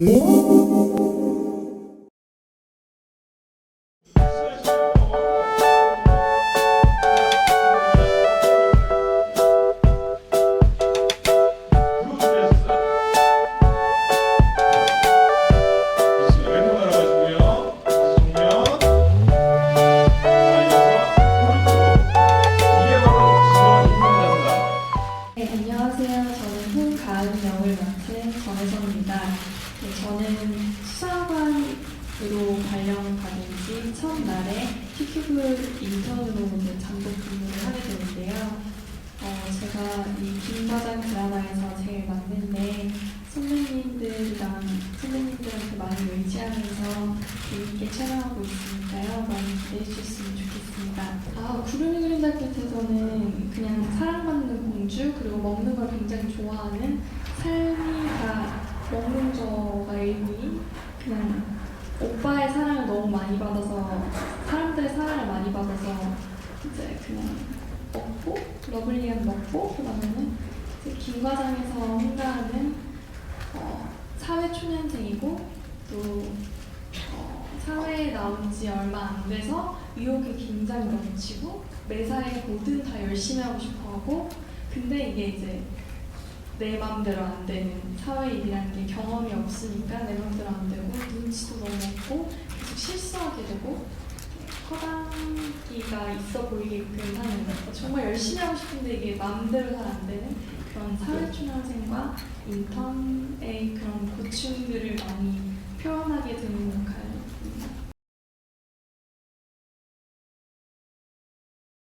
我 맡은 정혜성입니다. 네, 저는 수사관으로 발령받은 지 첫날에 티큐브 인턴으로 이제 잠복 근무를 하게 되는데요. 어, 제가 이 김과장 드라마에서 제일 맞는데 선배님들이랑 선배님들한테 많이 의지하면서 재밌게 촬영하고 있으니까요. 많이 기대해 주셨으면 좋겠습니다. 아, 구름이 그린다 끝에서는 그냥 사랑받는 공주 그리고 먹는 걸 굉장히 좋아하는 삶이 다 먹는 저가 일부인 그냥 오빠의 사랑을 너무 많이 받아서 사람들의 사랑을 많이 받아서 이제 그냥 먹고 러블리한 먹고 그다음에는 이제 김과장에서 홍가은은 어, 사회 초년생이고 또 어, 사회에 나온 지 얼마 안 돼서 유혹이 굉장히 넘치고 매사에 뭐든 다 열심히 하고 싶어 하고 근데 이게 이제 내 마음대로 안 되는 사회 일이라는 게 경험이 없으니까 내 마음대로 안 되고 눈치도 너무 없고 계속 실수하게 되고 허당기가 있어 보이게끔 하는 정말 열심히 하고 싶은데 이게 마음대로 잘 안 되는 그런 사회초년생과 인턴의 그런 고충들을 많이